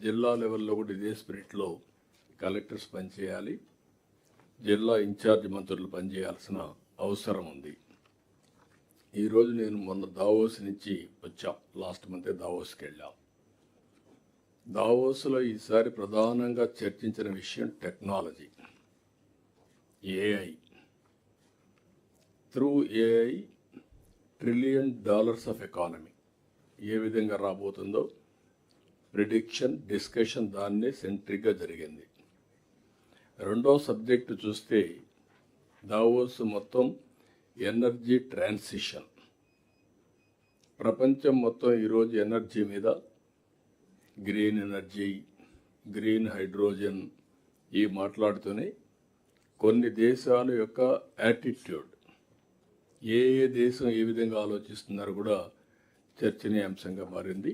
జిల్లా లెవెల్లో కూడా ఇదే స్పిరిట్లో కలెక్టర్స్ పనిచేయాలి జిల్లా ఇన్ఛార్జ్ మంత్రులు పనిచేయాల్సిన అవసరం ఉంది. ఈరోజు నేను మొన్న దావోస్ నుంచి వచ్చా. లాస్ట్ మంతే దావోస్కి వెళ్ళాం. దావోస్లో ఈసారి ప్రధానంగా చర్చించిన విషయం technology AI. Through AI trillion dollars of economy ఏ విధంగా రాబోతుందో ప్రిడిక్షన్ డిస్కషన్ దాన్నే సెంట్రిక్గా జరిగింది. రెండో సబ్జెక్టు చూస్తే దావోస్ మొత్తం ఎనర్జీ ట్రాన్సిషన్. ప్రపంచం మొత్తం ఈరోజు ఎనర్జీ మీద గ్రీన్ ఎనర్జీ గ్రీన్ హైడ్రోజన్ ఈ మాట్లాడుతూనే కొన్ని దేశాల యొక్క యాటిట్యూడ్ ఏ ఏ దేశం ఏ విధంగా ఆలోచిస్తున్నారో కూడా చర్చనీయాంశంగా మారింది.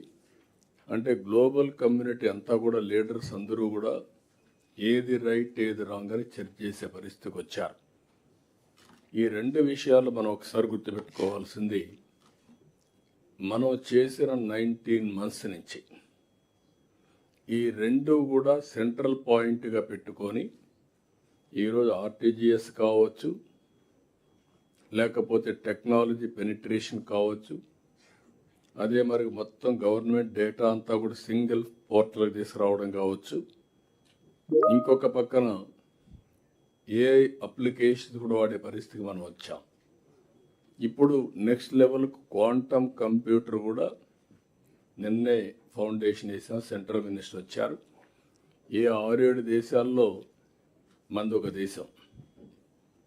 అంటే గ్లోబల్ కమ్యూనిటీ అంతా కూడా లీడర్స్ అందరూ కూడా ఏది రైట్ ఏది రాంగ్ అని చర్చ చేసే పరిస్థితికి వచ్చారు. ఈ రెండు విషయాలు మనం ఒకసారి గుర్తుపెట్టుకోవాల్సింది. మనం చేసిన నైన్టీన్ మంత్స్ నుంచి ఈ రెండు కూడా సెంట్రల్ పాయింట్గా పెట్టుకొని ఈరోజు ఆర్టీజీఎస్ కావచ్చు లేకపోతే టెక్నాలజీ పెనిట్రేషన్ కావచ్చు అదే మరి మొత్తం గవర్నమెంట్ డేటా అంతా కూడా సింగిల్ పోర్టల్కి తీసుకురావడం కావచ్చు. ఇంకొక పక్కన ఏఐ అప్లికేషన్స్ కూడా వాడే పరిస్థితికి మనం వచ్చాం. ఇప్పుడు నెక్స్ట్ లెవెల్కు క్వాంటమ్ కంప్యూటర్ కూడా నిన్నే ఫౌండేషన్ వేసిన సెంట్రల్ మినిస్టర్ వచ్చారు. ఏ ఆరేడు దేశాల్లో మనది ఒక దేశం.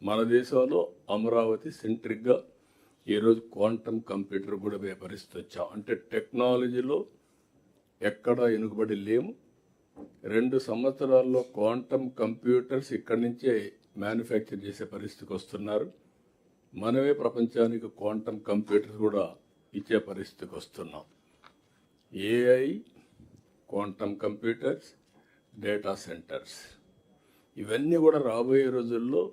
మన దేశంలో అమరావతి సెంట్రిక్గా ఈరోజు క్వాంటమ్ కంప్యూటర్ కూడా పోయే పరిస్థితి వచ్చాం అంటే టెక్నాలజీలో ఎక్కడా వెనుకబడి లేము. రెండు సంవత్సరాల్లో క్వాంటమ్ కంప్యూటర్స్ ఇక్కడి నుంచే మ్యానుఫ్యాక్చర్ చేసే పరిస్థితికి వస్తున్నారు. మనమే ప్రపంచానికి క్వాంటమ్ కంప్యూటర్స్ కూడా ఇచ్చే పరిస్థితికి వస్తున్నాం. AI quantum computers data centers. ఇవన్నీ కూడా రాబోయే రోజుల్లో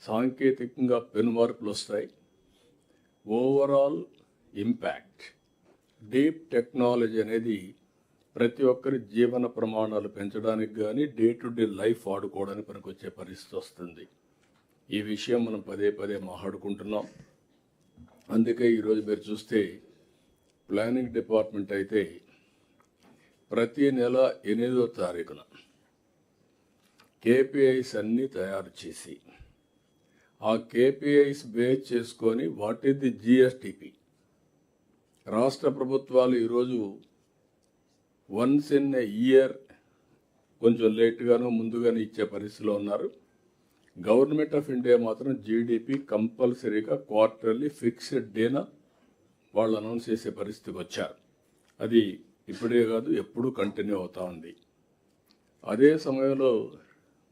సాంకేతికంగా పెనుమార్పులు వస్తాయి. ఓవరాల్ ఇంపాక్ట్ డీప్ టెక్నాలజీ అనేది ప్రతి ఒక్కరి జీవన ప్రమాణాలు పెంచడానికి కానీ డే టు డే లైఫ్ ఆడుకోవడానికి పనికొచ్చే పరిస్థితి వస్తుంది. ఈ విషయం మనం పదే పదే మాట్లాడుకుంటున్నాం. అందుకే ఈరోజు మీరు చూస్తే ప్లానింగ్ డిపార్ట్మెంట్ అయితే ప్రతి నెల ఎనిమిదో తారీఖున కేపీఐస్ అన్నీ తయారు చేసి ఆ కేపీఐస్ బేస్ చేసుకొని వాట్ ఈస్ ది జిఎస్టిపి రాష్ట్ర ప్రభుత్వాలు ఈరోజు వన్స్ ఇన్ ఎ ఇయర్ కొంచెం లేట్గానో ముందుగానే ఇచ్చే పరిస్థితిలో ఉన్నారు. గవర్నమెంట్ ఆఫ్ ఇండియా మాత్రం జీడిపి కంపల్సరీగా క్వార్టర్లీ ఫిక్స్డ్ డేన వాళ్ళు అనౌన్స్ చేసే పరిస్థితికి వచ్చారు. అది ఇప్పుడే కాదు ఎప్పుడూ కంటిన్యూ అవుతూ ఉంది. అదే సమయంలో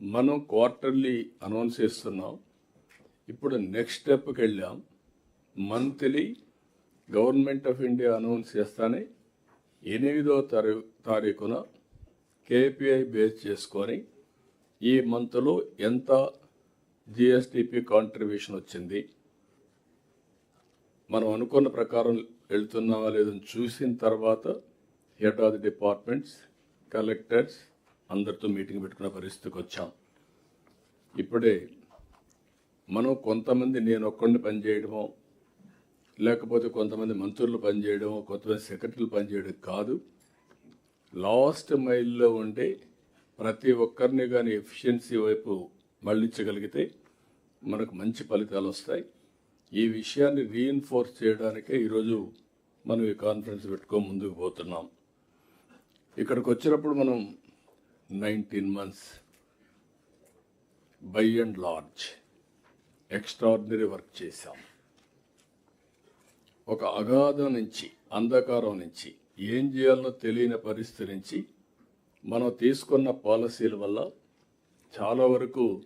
మనం క్వార్టర్లీ అనౌన్స్ చేస్తున్నాం. ఇప్పుడు నెక్స్ట్ స్టెప్కి వెళ్ళాం. Monthly government of India announce చేస్తానే ఎనిమిదో తారీ తారీఖున కేపీఐ బేస్ చేసుకొని ఈ మంత్లో ఎంత జిఎస్టిపి కాంట్రిబ్యూషన్ వచ్చింది. మనం అనుకున్న ప్రకారం వెళ్తున్నామా లేదని చూసిన తర్వాత head of the departments collectors అందరితో మీటింగ్ పెట్టుకున్న పరిస్థితికి వచ్చాం. ఇప్పుడే మనం కొంతమంది నేను ఒక్కడిని పనిచేయడమో లేకపోతే కొంతమంది మంత్రులు పనిచేయడము కొంతమంది సెక్రటరీలు పనిచేయడం కాదు. లాస్ట్ మైల్లో ఉండే ప్రతి ఒక్కరిని కానీ ఎఫిషియన్సీ వైపు మళ్ళించగలిగితే మనకు మంచి ఫలితాలు వస్తాయి. ఈ విషయాన్ని రీఎన్ఫోర్స్ చేయడానికే ఈరోజు మనం ఈ కాన్ఫరెన్స్ పెట్టుకో ముందుకు పోతున్నాం. ఇక్కడికి వచ్చినప్పుడు మనం nineteen months by and large. Extraordinary work చేశాం. ఒక అగాధం నుంచి అంధకారం నుంచి ఏం చేయాలో తెలియని పరిస్థితి నుంచి మనం తీసుకున్న పాలసీల వల్ల చాలా వరకు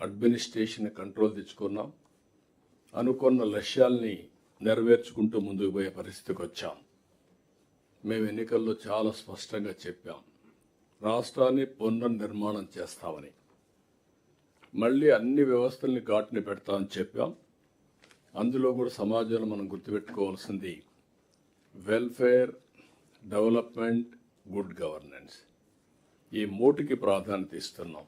అడ్మినిస్ట్రేషన్ కంట్రోల్ తెచ్చుకున్నాం. అనుకున్న లక్ష్యాల్ని నెరవేర్చుకుంటూ ముందుకు పోయే పరిస్థితికి వచ్చాం. మేము ఎన్నికల్లో చాలా స్పష్టంగా చెప్పాం. రాష్ట్రాన్ని పునర్నిర్మాణం చేస్తామని. మళ్ళీ అన్ని వ్యవస్థల్ని ఘాటుని పెడతామని చెప్పాం. అందులో కూడా సమాజంలో మనం గుర్తుపెట్టుకోవాల్సింది వెల్ఫేర్ డెవలప్మెంట్ గుడ్ గవర్నెన్స్. ఈ మూటికి ప్రాధాన్యత ఇస్తున్నాం.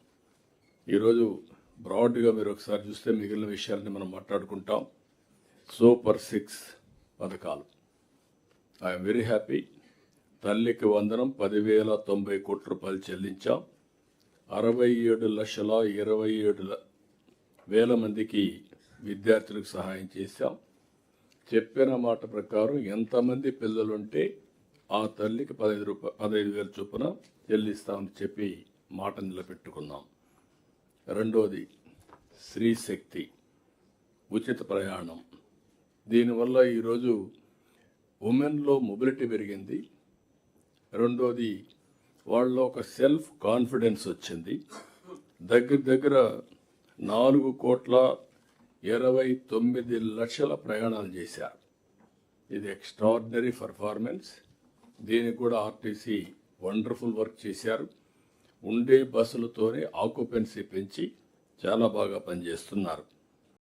ఈరోజు బ్రాడ్గా మీరు ఒకసారి చూస్తే మిగిలిన విషయాలని మనం మాట్లాడుకుంటాం. సూపర్ సిక్స్ పథకాలు. I'm very happy. తల్లికి వందనం పదివేల తొంభై కోట్ల రూపాయలు చెల్లించాం. అరవై ఏడు లక్షల ఇరవై ఏడు వేల మందికి విద్యార్థులకు సహాయం చేశాం. చెప్పిన మాట ప్రకారం ఎంతమంది పిల్లలుంటే ఆ తల్లికి పదహైదు రూపాయ పదహైదు వేల చొప్పున చెల్లిస్తామని చెప్పి మాట నిలబెట్టుకున్నాం. రెండోది స్త్రీ శక్తి ఉచిత ప్రయాణం. దీనివల్ల ఈరోజు ఉమెన్లో మొబిలిటీ పెరిగింది. రెండోది వాళ్ళలో ఒక సెల్ఫ్ కాన్ఫిడెన్స్ వచ్చింది. దగ్గర దగ్గర నాలుగు కోట్ల ఇరవై తొమ్మిది లక్షల ప్రయాణాలు చేశారు. ఇది ఎక్స్ట్రాడినరీ పర్ఫార్మెన్స్. దీనికి కూడా ఆర్టీసీ వండర్ఫుల్ వర్క్ చేశారు. ఉండే బస్సులతోనే ఆక్యుపెన్సీ పెంచి చాలా బాగా పనిచేస్తున్నారు.